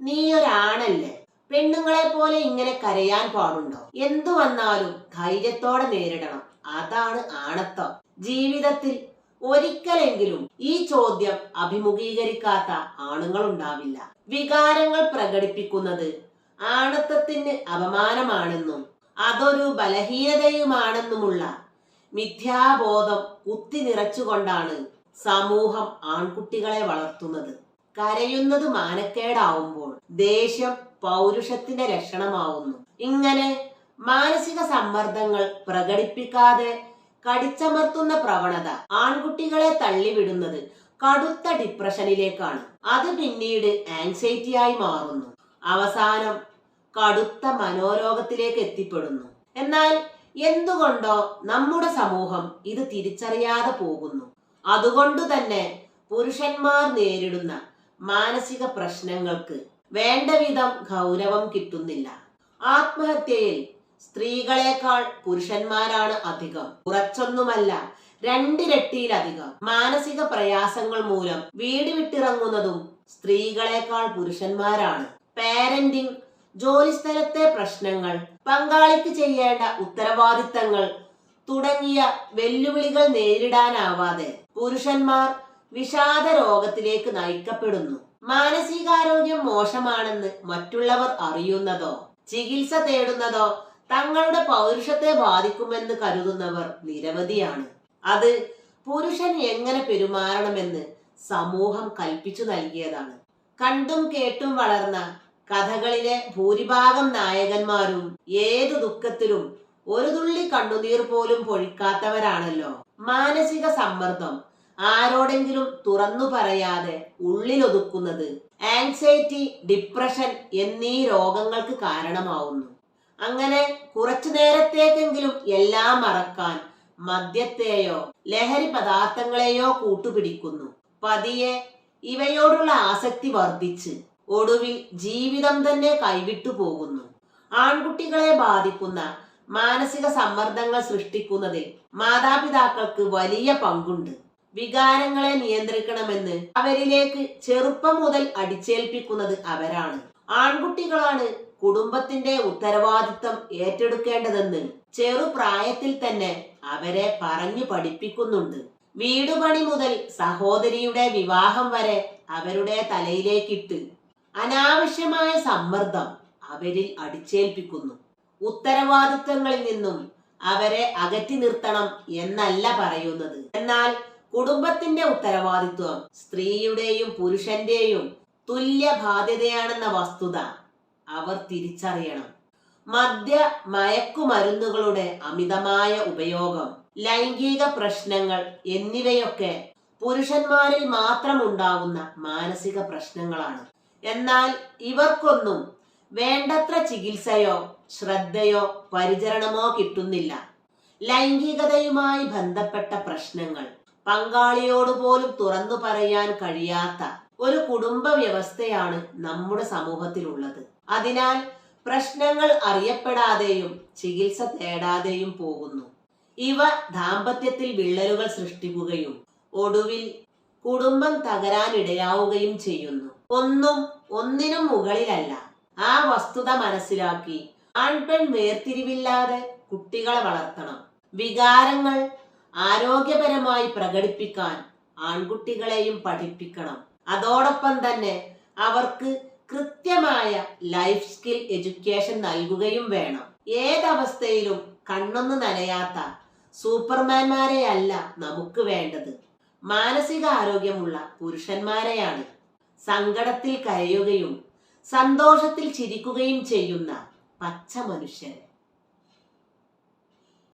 നീ ഒരാണല്ലേ പെണ്ണുങ്ങളെ പോലെ ഇങ്ങനെ കരയാൻ പാടുണ്ടോ? എന്തു വന്നാലും ധൈര്യത്തോടെ നേരിടണം. അതാണ് ആണത്വം. ജീവിതത്തിൽ ഒരിക്കലെങ്കിലും ഈ ചോദ്യം അഭിമുഖീകരിക്കാത്ത ആണുങ്ങൾ ഉണ്ടാവില്ല വികാരങ്ങൾ പ്രകടിപ്പിക്കുന്നത് ആണത്വത്തിന് അപമാനമാണെന്നും അതൊരു ബലഹീനതയുമാണെന്നുമുള്ള മിഥ്യാബോധം കുത്തി നിറച്ചുകൊണ്ടാണ് സമൂഹം ആൺകുട്ടികളെ വളർത്തുന്നത്. കരയുന്നത് മാനക്കേടാവുമ്പോൾ ദേഷ്യം പൗരുഷത്തിന്റെ ലക്ഷണമാവുന്നു. ഇങ്ങനെ മാനസിക സമ്മർദ്ദങ്ങൾ പ്രകടിപ്പിക്കാതെ കടിച്ചമർത്തുന്ന പ്രവണത ആൺകുട്ടികളെ തള്ളിവിടുന്നത് കടുത്ത ഡിപ്രഷനിലേക്കാണ്. അത് പിന്നീട് ആങ്സൈറ്റിയായി മാറുന്നു. അവസാനം കടുത്ത മനോരോഗത്തിലേക്ക് എത്തിപ്പെടുന്നു. എന്നാൽ എന്തുകൊണ്ടോ നമ്മുടെ സമൂഹം ഇത് തിരിച്ചറിയാതെ പോകുന്നു. അതുകൊണ്ട് തന്നെ പുരുഷന്മാർ നേരിടുന്ന മാനസിക പ്രശ്നങ്ങൾക്ക് വേണ്ട വിധം ഗൗരവം കിട്ടുന്നില്ല. ആത്മഹത്യയിൽ സ്ത്രീകളെക്കാൾ പുരുഷന്മാരാണ് അധികം. കുറച്ചൊന്നുമല്ല രണ്ടിരട്ടിയിലധികം മാനസിക പ്രയാസങ്ങൾ മൂലം വീട് വിട്ടിറങ്ങുന്നതും സ്ത്രീകളെക്കാൾ പുരുഷന്മാരാണ്. പാരന്റിംഗ് ജോലിസ്ഥലത്തെ പ്രശ്നങ്ങൾ പങ്കാളിക്ക് ചെയ്യേണ്ട ഉത്തരവാദിത്തങ്ങൾ തുടങ്ങിയ വെല്ലുവിളികൾ നേരിടാനാവാതെ പുരുഷന്മാർ വിഷാദ രോഗത്തിലേക്ക് നയിക്കപ്പെടുന്നു. മാനസികാരോഗ്യം മോശമാണെന്ന് മറ്റുള്ളവർ അറിയുന്നതോ ചികിത്സ തേടുന്നതോ തങ്ങളുടെ പൗരുഷത്തെ ബാധിക്കുമെന്ന് കരുതുന്നവർ നിരവധിയാണ്. അത് പുരുഷൻ എങ്ങനെ പെരുമാറണമെന്ന് സമൂഹം കൽപ്പിച്ചു നൽകിയതാണ്. കണ്ടും കേട്ടും വളർന്ന കഥകളിലെ ഭൂരിഭാഗം നായകന്മാരും ഏതു ദുഃഖത്തിലും ഒരു തുള്ളി കണ്ണുനീർ പോലും പൊഴിക്കാത്തവരാണല്ലോ. മാനസിക സമ്മർദ്ദം ആരോടെങ്കിലും തുറന്നു പറയാതെ ഉള്ളിലൊതുക്കുന്നത് ആങ്സൈറ്റി ഡിപ്രഷൻ എന്നീ രോഗങ്ങൾക്ക് കാരണമാവുന്നു. അങ്ങനെ കുറച്ചു നേരത്തേക്കെങ്കിലും എല്ലാം മറക്കാൻ മദ്യത്തെയോ ലഹരി പദാർത്ഥങ്ങളെയോ കൂട്ടുപിടിക്കുന്നു. പതിയെ ഇവയോടുള്ള ആസക്തി വർദ്ധിച്ച് ഒടുവിൽ ജീവിതം തന്നെ കൈവിട്ടു പോകുന്നു. ആൺകുട്ടികളെ ബാധിക്കുന്ന മാനസിക സമ്മർദ്ദങ്ങൾ സൃഷ്ടിക്കുന്നതിൽ മാതാപിതാക്കൾക്ക് വലിയ പങ്കുണ്ട്. വികാരങ്ങളെ നിയന്ത്രിക്കണമെന്ന് അവരിലേക്ക് ചെറുപ്പം മുതൽ അടിച്ചേൽപ്പിക്കുന്നത് അവരാണ്. ആൺകുട്ടികളാണ് കുടുംബത്തിന്റെ ഉത്തരവാദിത്തം ഏറ്റെടുക്കേണ്ടതെന്ന് ചെറുപ്രായത്തിൽ തന്നെ അവരെ പറഞ്ഞു പഠിപ്പിക്കുന്നുണ്ട്. വീടുപണി മുതൽ സഹോദരിയുടെ വിവാഹം വരെ അവരുടെ തലയിലേക്കിട്ട് അനാവശ്യമായ സമ്മർദ്ദം അവരിൽ അടിച്ചേൽപ്പിക്കുന്നു. ഉത്തരവാദിത്തങ്ങളിൽ നിന്നും അവരെ അകറ്റി നിർത്തണം എന്നല്ല പറയുന്നത്. എന്നാൽ കുടുംബത്തിന്റെ ഉത്തരവാദിത്വം സ്ത്രീയുടെയും പുരുഷന്റെയും തുല്യ ബാധ്യതയാണെന്ന വസ്തുത അവർ തിരിച്ചറിയണം. മദ്യ മയക്കുമരുന്നുകളുടെ അമിതമായ ഉപയോഗം ലൈംഗിക പ്രശ്നങ്ങൾ എന്നിവയൊക്കെ പുരുഷന്മാരിൽ മാത്രം ഉണ്ടാവുന്ന മാനസിക പ്രശ്നങ്ങളാണ്. എന്നാൽ ഇവർക്കൊന്നും വേണ്ടത്ര ചികിത്സയോ ശ്രദ്ധയോ പരിചരണമോ കിട്ടുന്നില്ല. ലൈംഗികതയുമായി ബന്ധപ്പെട്ട പ്രശ്നങ്ങൾ പങ്കാളിയോട് പോലും തുറന്നു പറയാൻ കഴിയാത്ത ഒരു കുടുംബ വ്യവസ്ഥയാണ് നമ്മുടെ സമൂഹത്തിലുള്ളത്. അതിനാൽ പ്രശ്നങ്ങൾ അറിയപ്പെടാതെയും ചികിത്സ തേടാതെയും പോകുന്നു. ഇവ ദാമ്പത്യത്തിൽ വിള്ളലുകൾ സൃഷ്ടിക്കുകയും ഒടുവിൽ കുടുംബം തകരാനിടയാവുകയും ചെയ്യുന്നു. ഒന്നും ഒന്നിനും മുകളിലല്ല. ആ വസ്തുത മനസ്സിലാക്കി ആൺപെൺ വേർതിരിവില്ലാതെ കുട്ടികളെ വളർത്തണം. വികാരങ്ങൾ ആരോഗ്യപരമായി പ്രകടിപ്പിക്കാൻ ആൺകുട്ടികളെയും പഠിപ്പിക്കണം. അതോടൊപ്പം തന്നെ അവർക്ക് കൃത്യമായ ലൈഫ് സ്കിൽ എഡ്യൂക്കേഷൻ നൽകുകയും വേണം. ഏതവസ്ഥയിലും കണ്ണൊന്ന് നനയാത്ത സൂപ്പർമാൻമാരെയല്ല നമുക്ക് വേണ്ടത്. മാനസിക ആരോഗ്യമുള്ള പുരുഷന്മാരെയാണ്. സങ്കടത്തിൽ കരയുകയും സന്തോഷത്തിൽ ചിരിക്കുകയും ചെയ്യുന്ന പച്ച മനുഷ്യരെ